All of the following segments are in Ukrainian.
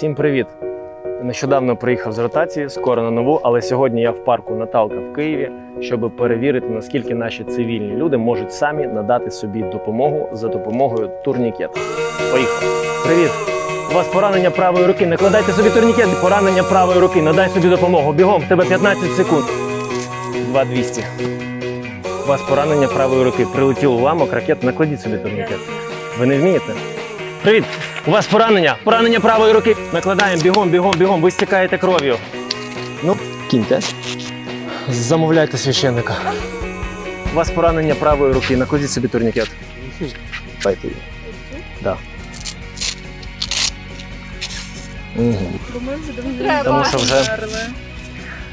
Всім привіт! Нещодавно приїхав з ротації, скоро на нову, але сьогодні я в парку Наталка в Києві, щоб перевірити, наскільки наші цивільні люди можуть самі надати собі допомогу за допомогою турнікета. Поїхали! Привіт! У вас поранення правої руки. Накладайте собі турнікет. Поранення правої руки. Надай собі допомогу. Бігом, в тебе 15 секунд. 2200. У вас поранення правої руки. Прилетів уламок, ракет, накладіть собі турнікет. Ви не вмієте? Привіт! У вас поранення! Поранення правої руки! Накладаємо бігом, бігом, бігом, ви стікаєте кров'ю. Ну, кіньте. Замовляйте священника. У вас поранення правої руки, накладіть собі турнікет. Дайте її. Да. Угу. Бо ми вже давно Тому що вже-.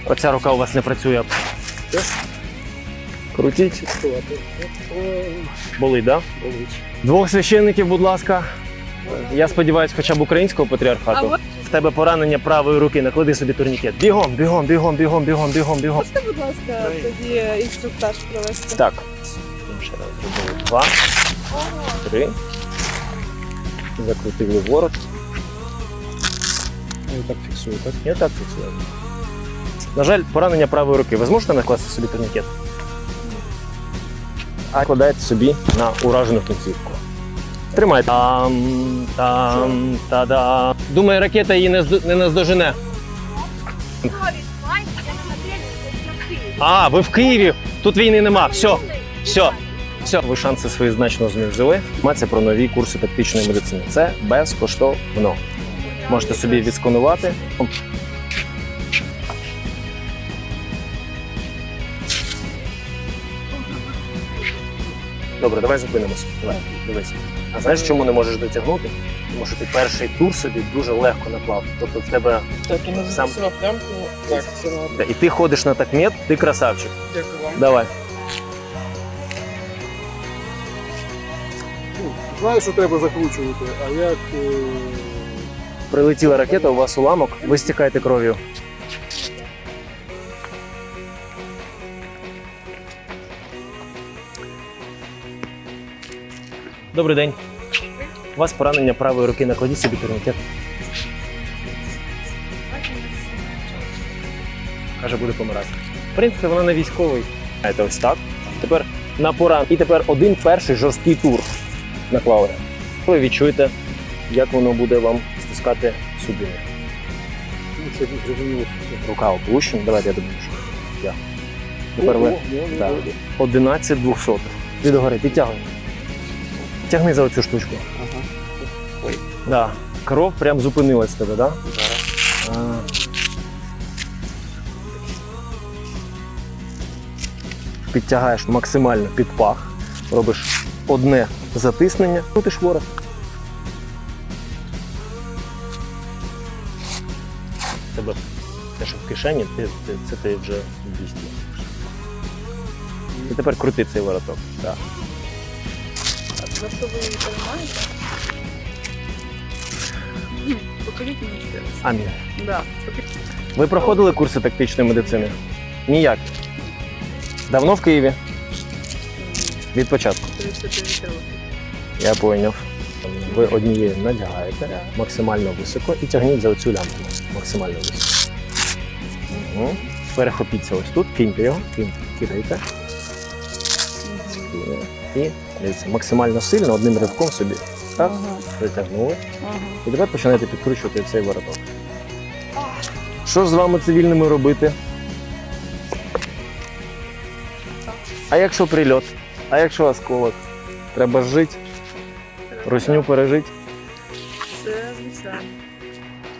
Оця рука у вас не працює. Крутіть. Болить, так? Да? Двох священників, будь ласка. Я сподіваюся, хоча б українського патріархату. В тебе поранення правої руки, наклади собі турнікет. Бігом, бігом, бігом, бігом, бігом, бігом, бігом. можете, будь ласка, тоді інструктаж провести? Так. Ще раз зробили. Два, три. Закрутили ворот. Ну, так фіксую, так? Я так фіксую. На жаль, поранення правої руки. Ви зможете накласти собі турнікет? А кладаєте собі на уражену кінцівку. Тримайте. Там, там, та-да. Думаю, ракета її не, не наздожене. А, ви в Києві. Тут війни нема. Все, все. Все, ви шанси свої значно знизили. Інформація про нові курси тактичної медицини. Це безкоштовно. Можете собі відсканувати. Добре, давай зупинимося. Давай, дивись. А знаєш, чому не можеш дотягнути? Тому що ти перший тур собі дуже легко наклав. Тобто в тебе Так, і не Сам- прямку. Так, це ладно. і ти ходиш на такмет, ти красавчик. Дякую вам. Давай. Ну, Знаю, що треба закручувати, а як. е, Прилетіла ракета, у вас уламок, ви стікаєте кров'ю. Добрий день. У вас поранення правої руки, накладіть собі турнікет. Каже, буде помирати. В принципі, вона не військовий. Це ось так. Тепер на поран. І тепер один перший жорсткий тур наклали. Ви відчуєте, як воно буде вам стискати судини. Ну, це зрозуміло. Рука опущена. Давайте я допоможу. Я. Тепер ви. О, ну, ну, 11 200. Ти догори, підтягуй. Тягни за оцю штучку. Ага. Да. Кров прям зупинилась в тебе, так? Да? Зараз. А. Підтягаєш максимально під пах, робиш одне затиснення, крутиш ворот. Тебе те, що в кишені, ти, ти, це ти вже в 200. І тепер крути цей вороток. Так. За що ви її тримаєте? М, Покажіть мені ще раз. Амінь. Да. Ви проходили курси тактичної медицини? Ніяк. Давно в Києві? Від початку. 39 років. Я пойняв. Ви однією надягаєте максимально високо і тягніть за оцю лямку. Максимально високо. Угу. Перехопіться ось тут, киньте його, киньте, кидайте. І дивіться, максимально сильно одним ривком собі. Так, Ага, притягнули. ага. І тепер починаєте підкручувати цей вороток. Що ж з вами цивільними робити? А якщо прильот? А якщо осколок? Треба жити, русню пережити. Це звичайно.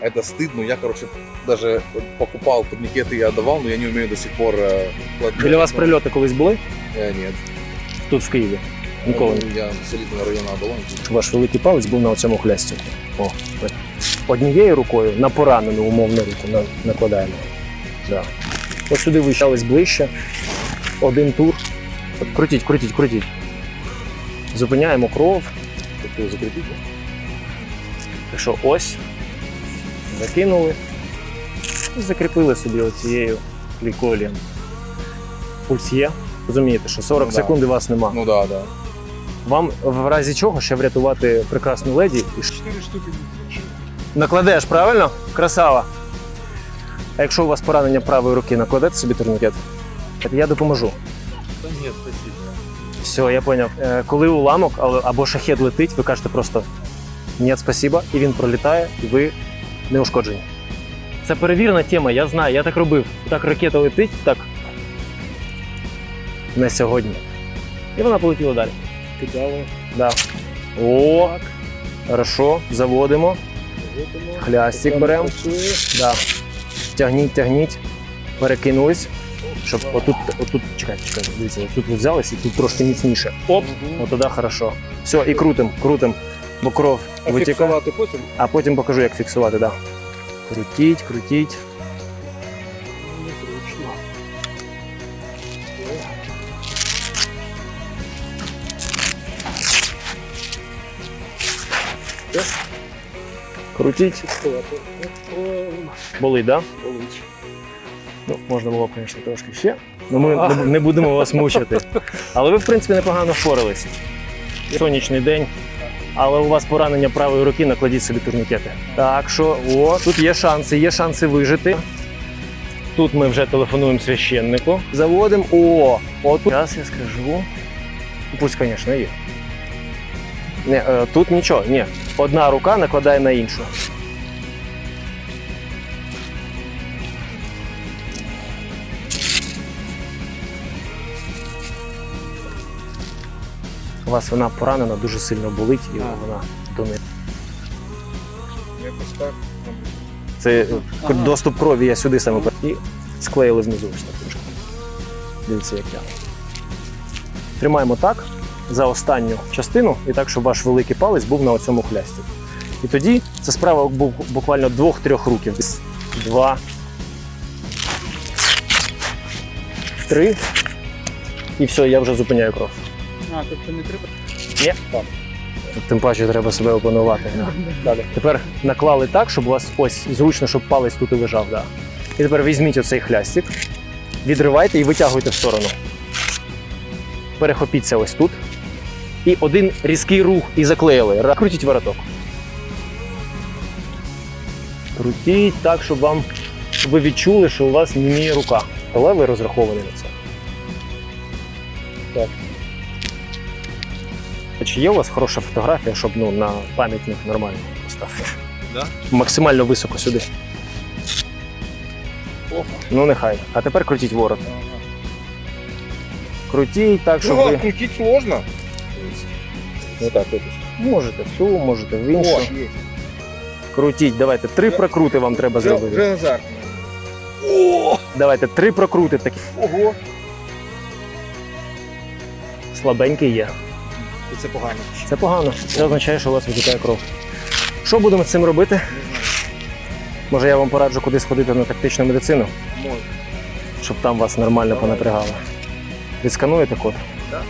Это стыдно. Я, короче, даже покупал турникеты и отдавал, но я не умею до сих пор... э, кладать. Біля вас прильоти колись були? Э, нет. Тут в Києві. Ніколи. не Ну, Я с элитного района оболонки. Ваш великий палець був на цьому хлястику. О, однією рукою на поранену умовну руку на- накладаємо. Да. Ось сюди вищались ближче. Один тур. Крутіть, крутіть, крутіть. Зупиняємо кров. Тобто закріпіть. Так що ось. Закинули. І закріпили собі оцією кліколієм. Пульс є. Розумієте, що 40 Ну да. секунд і вас нема. Ну да, да. Вам в разі чого ще врятувати прекрасну леді Чотири штуки Накладеш, правильно? Красава. А якщо у вас поранення правої руки, накладете собі турнікет? Я допоможу. Та ні, спасибо. Все, я поняв. Е, Коли уламок або шахет летить, ви кажете просто ні, спасіба, і він пролітає, і ви не ушкоджені. Це перевірена тема, я знаю, я так робив. Так ракета летить, так. Не сьогодні. І вона полетіла далі. Кидали. Да. О, хорошо, заводимо. Хлястик беремо. Да. Тягніть, тягніть. Перекинулись. Щоб отут, отут, чекайте, чекайте, дивіться, тут ви взялись і тут трошки міцніше. Оп, от тоді хорошо. Все, і крутим, крутим, бо кров А витікає. фіксувати потім? А потім покажу, як фіксувати, да. Крутіть, крутіть. Незручно. Крутіть. Болить, да? болить. Ну, можна було звісно, трошки ще. Ну, ми не- не будемо вас мучити. Але ви, в принципі, непогано впоралися. Сонячний день. Але у вас поранення правої руки, накладіть собі турнікети. Так що, о, тут є шанси, є шанси вижити. Тут ми вже телефонуємо священнику. Заводимо. О, от зараз я скажу. Пусть, звісно, є. Не, е, тут нічого, ні. Одна рука накладає на іншу. У вас вона поранена, дуже сильно болить, і вона до неї. Якось так. Це Ага. доступ крові я сюди саме і склеїли трошки. Дивіться, як я. Тримаємо так за останню частину, і так, щоб ваш великий палець був на оцьому хлясті. І тоді це справа бу- буквально двох-трьох руків. Два. Три. І все, я вже зупиняю кров. А, тобто не треба. Ні. Тим паче треба себе опанувати. Далі. Тепер наклали так, щоб у вас ось зручно, щоб палець тут і лежав. Да. І тепер візьміть оцей хлястик, відривайте і витягуйте в сторону. Перехопіться ось тут. І один різкий рух і заклеїли. Крутіть вороток. Крутіть так, щоб вам щоб ви відчули, що у вас німіє рука. Але ви розраховані на це. Так. А Чи є у вас хороша фотографія, щоб ну, на пам'ятник нормально поставити? Да? Максимально високо сюди. Опа. Ну нехай. А тепер крутіть ворот. Крутіть так, щоб ви крутить сложно. Ну, так, можете в цю, можете в іншу. О, Крутіть, давайте. Три прокрути вам треба вже, зробити. вже азартно. Давайте, три прокрути такі. Ого. Слабенький є. І це погано. Це погано. Це означає, що у вас витікає кров. Що будемо з цим робити? Може, я вам пораджу куди сходити на тактичну медицину, Можна. щоб там вас нормально понапрягали. Відскануєте код? Так.